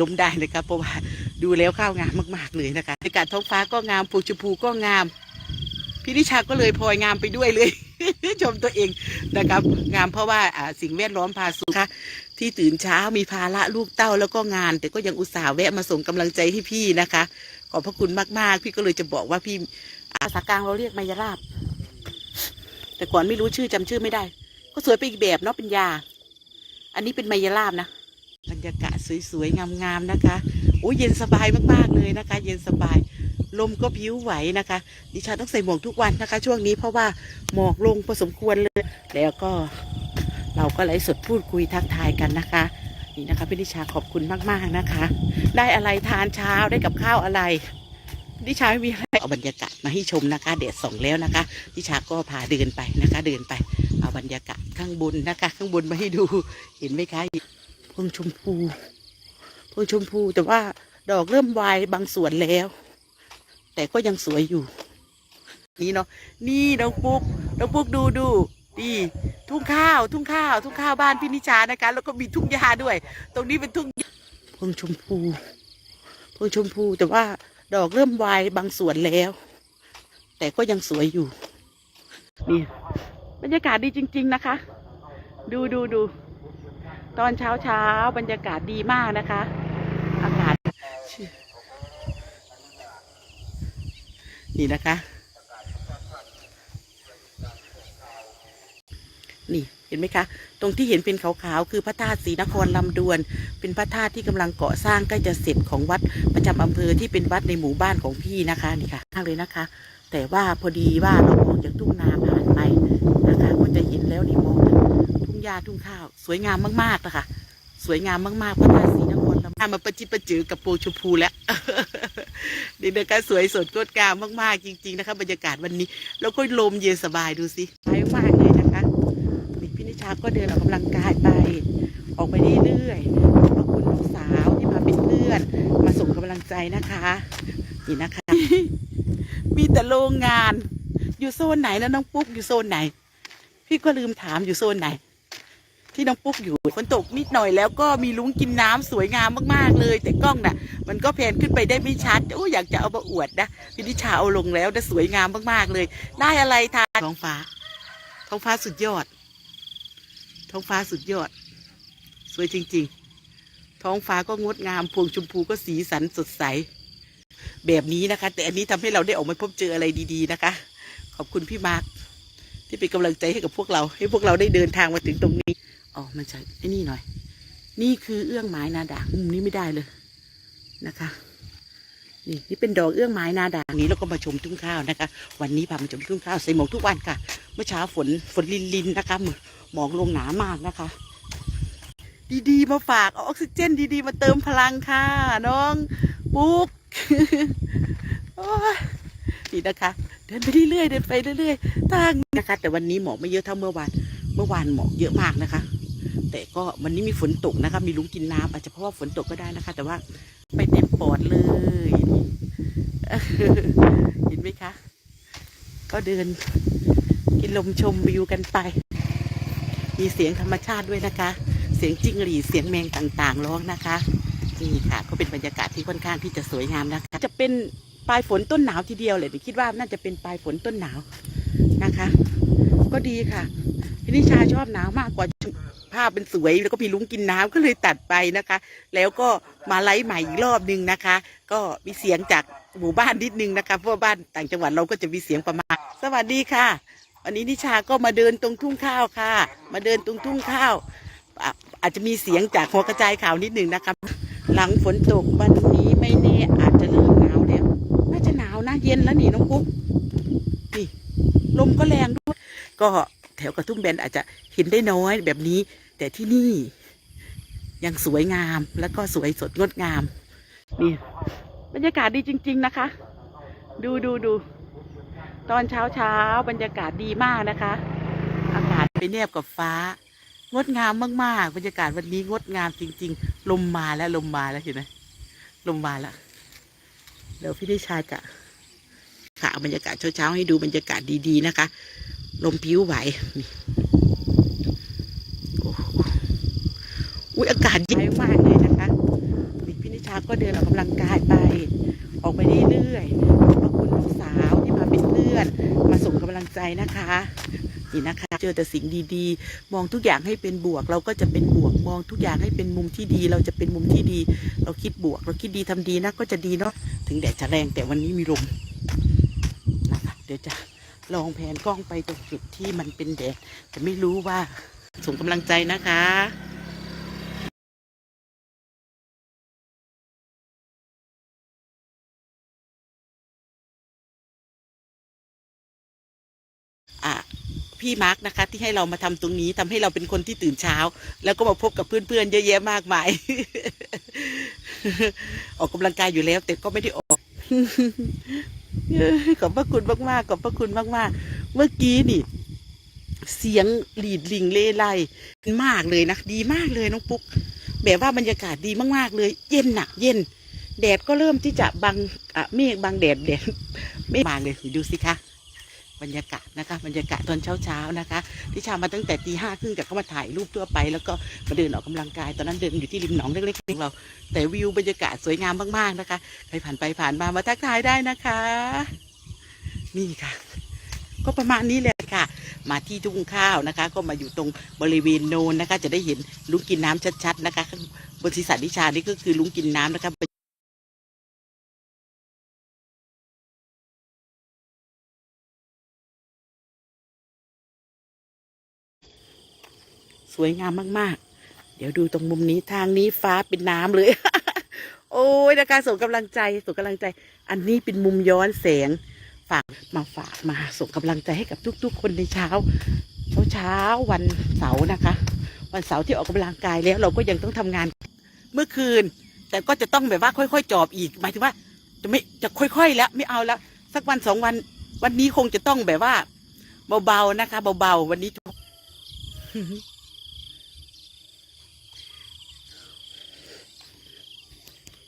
ล้มได้เลยครับเพราะว่าดูแล้วข้าวงามมาก ๆ เลยนะคะอากาศท้องฟ้าก็งามผูชมพูก็งามพี่นิชาก็เลยพลอยงามไปด้วยเลย ชมตัวเองนะครับ งามเพราะว่าสิ่งแวดล้อมพาสุขค่ะที่ตื่นเช้ามีภาระลูกเต้าแล้วก็งาน แต่ก็ยังอุตส่าห์แวะมาส่งกำลังใจให้พี่นะคะ ขอบพระคุณมาก ๆ พี่ก็เลยจะบอกว่าพี่อาสากลางเราเรียกมายราบ แต่ก่อนไม่รู้ชื่อจำชื่อไม่ได้ ก็สวยไปอีกแบบเนาะเป็นยา อันนี้เป็นมายราบนะ บรรยากาศสวยๆงามๆนะคะโอ้ยเย็นสบายมากๆเลยนะคะ เย็นสบาย ลมก็พิ้วไหวนะคะ ดิฉันต้องใส่หมวกทุกวันนะคะ ช่วงนี้เพราะว่าหมอกลงพอสมควรเลย แล้วก็เราก็ไลฟ์สดพูดคุยทักทายกันนะคะ นี่นะคะพี่นิชาขอบคุณมากๆนะคะ ได้อะไรทานเช้าได้กับข้าวอะไรดิชาไม่มีอะไรเอาบรรยากาศมาให้ชมนะคะแดดส่องแล้วนะคะ ดิชาก็พาเดินไปนะคะ เดินไปเอาบรรยากาศข้างบนนะคะ ข้างบนมาให้ดูเห็นไหมคะ พวงชมพูพวงชมพูแต่ว่าดอกเริ่มวายบางส่วนแล้ว แต่ก็ยังสวยอยู่ นี่เนาะนี่น้องปุ๊กน้องปุ๊กดูดูดีทุ่งข้าวทุ่งข้าว ทุ่งข้าวบ้านพี่นิชานะคะ แล้วก็มีทุ่งหญ้าด้วย ตรงนี้เป็นทุ่งพวงชมพูพวงชมพูแต่ว่าดอกเริ่มวายบางส่วนแล้ว แต่ก็ยังสวยอยู่นี่บรรยากาศดีจริง ๆ นะคะ ดูดูดู ตอนเช้าเช้าบรรยากาศดีมากนะคะ อากาศ นี่นะคะ นี่เห็นไหมคะ ตรงที่เห็นเป็นขาวๆคือพระธาตุศรีนครลำดวน เป็นพระธาตุที่กำลังก่อสร้างใกล้จะเสร็จของวัดประจำอำเภอที่เป็นวัดในหมู่บ้านของพี่นะคะนี่ค่ะมากเลยนะคะ แต่ว่าพอดีว่าเรามองจากทุ่งนาผ่านไปนะคะาทุ่งข้าว สวยงามมากๆนะคะสวยงามมากๆพระธาตุศรีนครลำดวนมาประจิประจือกับโปรชมพูแล้วนี่นะคะสวยสดงดงามมากๆจริง ๆ นะคะ บรรยากาศวันนี้ แล้วก็ลมเย็นสบายดูสิสบายมากเลยนะคะนี่พี่นิชาก็เดินออกกำลังกายไป ออกไปเรื่อยๆขอบคุณลูกสาวที่มาเป็นเพื่อน มาส่งกำลังใจนะคะนี่นะคะ มีแต่โรงงาน อยู่โซนไหนแล้วน้องปุ๊กอยู่โซนไหน พี่ก็ลืมถามอยู่โซนไหน ที่น้องปุ๊กอยู่ฝนตกนิดหน่อยแล้วก็มีลุงกินน้ำสวยงามมากๆเลย แต่กล้องน่ะ มันก็แพนขึ้นไปได้ไม่ชัดโอ้อยากจะเอามาอวดนะพี่นิชาเอาลงแล้วนะสวยงามมากๆเลย ได้อะไรทานท้องฟ้า ท้องฟ้าสุดยอด ท้องฟ้าสุดยอด สวยจริง ๆ ท้องฟ้าก็งดงามพวงชมพูก็สีสันสดใส แบบนี้นะคะ แต่อันนี้ทำให้เราได้ออกมาพบเจออะไรดีๆนะคะ ขอบคุณพี่มาร์คที่เป็นกำลังใจให้กับพวกเรา ให้พวกเราได้เดินทางมาถึงตรงนี้ อ๋อมันใช่ไอ้นี่หน่อย นี่คือเอื้องไม้นาด่างมุมนี้ไม่ได้เลยนะคะ นี่นี่เป็นดอกเอื้องไม้นาด่างนี้เราก็มาชมทุ่งข้าวนะคะ วันนี้พามาชมทุ่งข้าวใส่หมวกทุกวันค่ะ เมื่อเช้าฝนฝนลินลินนะคะหมมอกลงหนามากนะคะ ดีๆมาฝากเอาออกซิเจนดีๆ มาเติมพลังค่ะน้องปุ๊กนี่นะคะเดินไปเรื่อยๆเดินไปเรื่อยๆทางนะคะ แต่วันนี้หมอกไม่เยอะเท่าเมื่อวานเมื่อวานหมอกเยอะมากนะคะ แต่ก็วันนี้มีฝนตกนะคะ มีลุงกินน้ำอาจจะเพราะว่าฝนตกก็ได้นะคะ แต่ว่าไปเต็มปอดเลยนี่เห็นไหมคะ ก็เดินกินลมชมวิวกันไป มีเสียงธรรมชาติด้วยนะคะ เสียงจิ้งหรีดเสียงแมงต่างๆร้องนะคะนี่ค่ะ ก็เป็นบรรยากาศที่ค่อนข้างที่จะสวยงามนะคะ จะเป็นปลายฝนต้นหนาวทีเดียวเลยคิดว่าน่าจะเป็นปลายฝนต้นหนาวนะคะ ก็ดีค่ะ พี่นิชาชอบหนาวมากกว่า ภาพเป็นสวย แล้วก็พี่ลุงกินน้ำก็เลยตัดไปนะคะ แล้วก็มาไลฟ์ใหม่อีกรอบหนึ่งนะคะ ก็มีเสียงจากหมู่บ้านนิดนึงนะคะเพราะบ้านต่างจังหวัดเราก็จะมีเสียงประมาณ สวัสดีค่ะ วันนี้นิชาก็มาเดินตรงทุ่งข้าวค่ะ มาเดินตรงทุ่งข้าวอะอาจจะมีเสียงจากหัวกระจายข่าวนิดนึงนะคะหลังฝนตกวันนี้ไม่แน่อาจจะเริ่มหนาวแล้วน่าจะหนาวนะเย็นแล้วนี่น้องปุ๊กนี่ลมก็แรงด้วยก็แถวกระทุ่มแบนอาจจะเห็นได้น้อยแบบนี้ แต่ที่นี่ยังสวยงามแล้วก็สวยสดงดงาม นี่บรรยากาศดีจริง ๆนะคะ ดูดูดู ตอนเช้าเช้าบรรยากาศดีมากนะคะ อากาศไปแนบกับฟ้า งดงามมากๆ บรรยากาศวันนี้งดงามจริง ๆ ลมมาแล้วลมมาแล้วเห็นไหมลมมาแล้ว เดี๋ยวพี่ด้ชาจะค่ะเอาบรรยากาศเช้าๆให้ดูบรรยากาศดีๆนะคะ ลมผิวไหวนี่โอุ้ยอากาศเย็นมากเลยนะคะนี่พี่าก็เดินออกกำลังกายไป ออกไปเรื่อยๆขอบคุณน้องสาวที่มาเป็นเพื่อน มาส่งกำลังใจนะคะนี่นะคะ เจอแต่สิ่งดีๆ มองทุกอย่างให้เป็นบวก เราก็จะเป็นบวก มองทุกอย่างให้เป็นมุมที่ดี เราจะเป็นมุมที่ดี เราคิดบวก เราคิดดีทำดีนะก็จะดีเนาะ ถึงแดดจะแรงแต่วันนี้มีลมนะคะ เดี๋ยวจะลองแผนกล้องไปตรงจุดที่มันเป็นแดด แต่ไม่รู้ว่าส่งกำลังใจนะคะ พี่มาร์กนะคะ ที่ให้เรามาทำตรงนี้ทำให้เราเป็นคนที่ตื่นเช้า แล้วก็มาพบกับเพื่อนๆเยอะแยะมากมาย ออกกำลังกายอยู่แล้ว แต่ก็ไม่ได้ออกขอบพระคุณมากๆขอบพระคุณมากๆ เมื่อกี้นี่เสียงหลีดลิงเล่ไลมากเลยนะดีมากเลยน้องปุ๊ก แบบว่าบรรยากาศดีมากๆเลย เย็นหน่ะเย็น แดดก็เริ่มที่จะบังอะเมฆบังแดดแดดไม่มาเลยดูสิคะ บรรยากาศนะคะ บรรยากาศตอนเช้าๆนะคะที่ชามาตั้งแต่ตีห้าครึ่งแต่ก็มาถ่ายรูปทั่วไป แล้วก็มาเดินออกกำลังกาย ตอนนั้นเดินอยู่ที่ริมหนองเล็กๆของเรา แต่วิวบรรยากาศสวยงามมากๆนะคะใครผ่านไปผ่านมามาทักทายได้นะคะ นี่ค่ะ ก็ประมาณนี้แหละค่ะ มาที่ทุ่งข้าวนะคะ ก็มาอยู่ตรงบริเวณโนนนะคะ จะได้เห็นลุงกินน้ำชัดๆนะคะบนศีรษะนิชานี่ก็คือลุงกินน้ำนะคะ สวยงามมากๆ เดี๋ยวดูตรงมุมนี้ทางนี้ฟ้าเป็นน้ำเลย โอ้ยนะคะส่งกำลังใจส่งกำลังใจ อันนี้เป็นมุมย้อนแสงฝากมาฝากมาส่งกำลังใจให้กับทุก ๆ คนในเช้า เช้าเช้าวันเสาร์นะคะ วันเสาร์ที่ออกกำลังกายแล้วเราก็ยังต้องทำงานเมื่อคืน แต่ก็จะต้องแบบว่าค่อย ๆ จอบอีกหมายถึงว่า จะไม่จะค่อย ๆ แล้วไม่เอาแล้วสักวันสองวัน วันนี้คงจะต้องแบบว่าเบาๆนะคะเบาๆวันนี้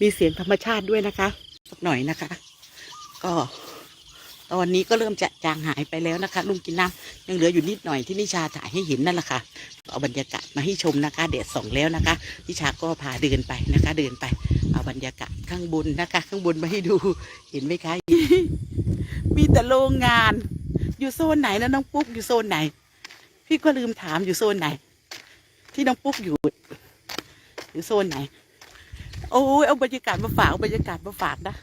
มีเสียงธรรมชาติด้วยนะคะสักหน่อยนะคะ ก็ตอนนี้ก็เริ่มจะจางหายไปแล้วนะคะ ลุงกินน้ำยังเหลืออยู่นิดหน่อยที่นิชาถ่ายให้เห็นนั่นแหละค่ะเอาบรรยากาศมาให้ชมนะคะแดดส่องแล้วนะคะนิชาก็พาเดินไปนะคะ เดินไป เอาบรรยากาศข้างบนนะคะ ข้างบนมาให้ดูเห็นไหมคะมีแต่โรงงาน อยู่โซนไหนนะน้องปุ๊กอยู่โซนไหน พี่ก็ลืมถามอยู่โซนไหน ที่น้องปุ๊กอยู่อยู่โซนไหน โอ้ยเอาบรรยากาศมาฝากเอาบรรยากาศมาฝากนะ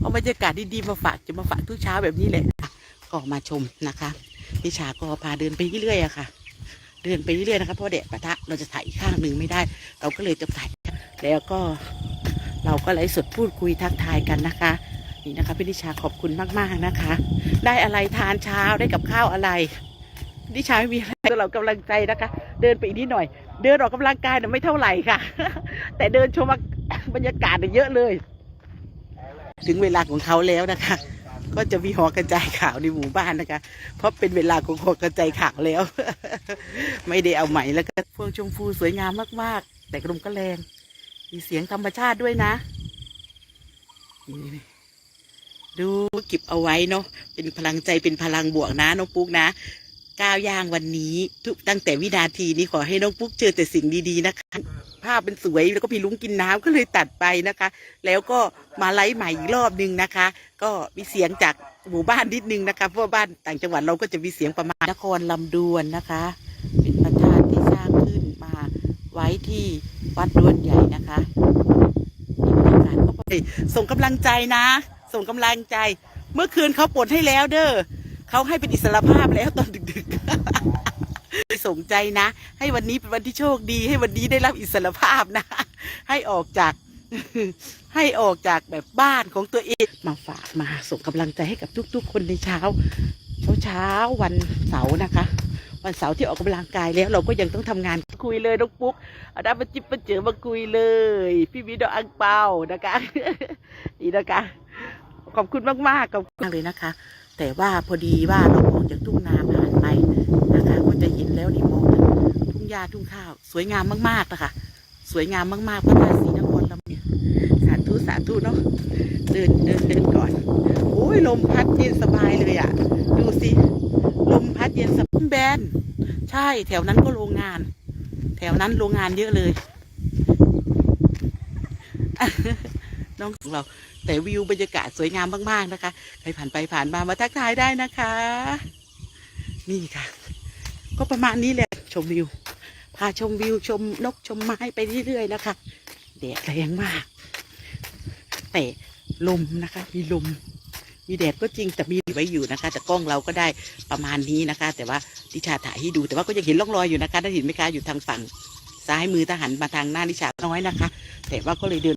เอาบรรยากาศดีๆมาฝากจะมาฝากทุกเช้าแบบนี้แหละก็มาชมนะคะนิชาก็พาเดินไปเรื่อยๆอะค่ะ เดินไปเรื่อยๆนะคะเพราะแดดปะทะเราจะถ่ายข้างหนึ่งไม่ได้ เราก็เลยจะถ่ายแล้วก็ เราก็ไลฟ์สดพูดคุยทักทายกันนะคะ นี่นะคะพี่นิชาขอบคุณมากๆนะคะ ได้อะไรทานเช้าได้กับข้าวอะไรนิชาไม่มีอะไรเรากำลังใจนะคะ เดินไปอีกนิดหน่อย เดินออกกำลังกายเนี่ยไม่เท่าไหร่ค่ะ แต่เดินชม บรรยากาศเนี่ยเยอะเลย ถึงเวลาของเขาแล้วนะคะ ก็จะมีหอกระจายข่าวในหมู่บ้านนะคะ เพราะเป็นเวลาของหอกระจายข่าวแล้ว ไม่ได้เอาใหม่แล้วก็พวงชมพูสวยงามมากๆ แต่กลมก็แรง มีเสียงธรรมชาติด้วยนะ ดูเก็บเอาไว้เนาะเป็นพลังใจเป็นพลังบวกนะน้องปุ๊กนะ ก้าวย่างวันนี้ทุกตั้งแต่วินาทีนี้ขอให้น้องปุ๊กเจอแต่สิ่งดีๆนะคะ ภาพเป็นสวยแล้วก็พี่ลุงกินน้ำก็เลยตัดไปนะคะ แล้วก็มาไลฟ์ใหม่อีกรอบหนึ่งนะคะ ก็มีเสียงจากหมู่บ้านนิดนึงนะคะเพราะว่าบ้านต่างจังหวัดเราก็จะมีเสียงประมาณนครลำดวนนะคะ เป็นพระธาตุที่สร้างขึ้นมาไว้ที่วัดดวนใหญ่นะคะนี่บรรยากาศเขาไปส่งกำลังใจนะ ส่งกำลังใจ เมื่อคืนเขาปลดให้แล้วเด้อ เขาให้เป็นอิสรภาพแล้วตอนดึกๆ สมใจนะ ให้วันนี้เป็นวันที่โชคดี ให้วันนี้ได้รับอิสรภาพนะ ให้ออกจากให้ออกจากแบบบ้านของตัวเองมาฝากมาส่งกำลังใจให้กับทุก ๆ คนในเช้า เช้าเช้าวันเสาร์นะคะ วันเสาร์ที่ออกกำลังกายแล้วเราก็ยังต้องทำงานคุยเลยน้องปุ๊กเอาดามาจิบมาเจอมาคุยเลย พี่วิดอังเปานะคะนี่นะคะขอบคุณมากๆขอบคุณมากเลยนะคะ แต่ว่าพอดีว่าเรามองจากทุ่งนาผ่านไปนะคะก็จะเห็นแล้วนี่มองทุ่งหญ้าทุ่งข้าว สวยงามมากๆนะคะสวยงามมากๆพระธาตุศรีนครลำเนี่ยสาธุสาธุเนาะเดินเดินเดินก่อน โอ้ยลมพัดเย็นสบายเลยอะ่ะ ดูสิลมพัดเย็นสบายแบนใช่แถวนั้นก็โรงงาน แถวนั้นโรงงานเยอะเลย น้องของเรา แต่วิวบรรยากาศสวยงามมากๆนะคะ ใครผ่านไปผ่านมามาทักทายได้นะคะ นี่ค่ะ ก็ประมาณนี้แหละชมวิว พาชมวิวชมนกชมไม้ไปเรื่อยๆนะคะแดดแรงมาก แต่ลมนะคะ มีลม มีแดดก็จริงแต่มีไว้อยู่นะคะ แต่กล้องเราก็ได้ประมาณนี้นะคะ แต่ว่าดิชาถ่ายให้ดู แต่ว่าก็ยังเห็นร่องรอยอยู่นะคะได้เห็นไหมคะอยู่ทางฝั่งซ้ายมือทหารมาทางหน้าดิชาน้อยนะคะ แต่ว่าก็เลยเดิน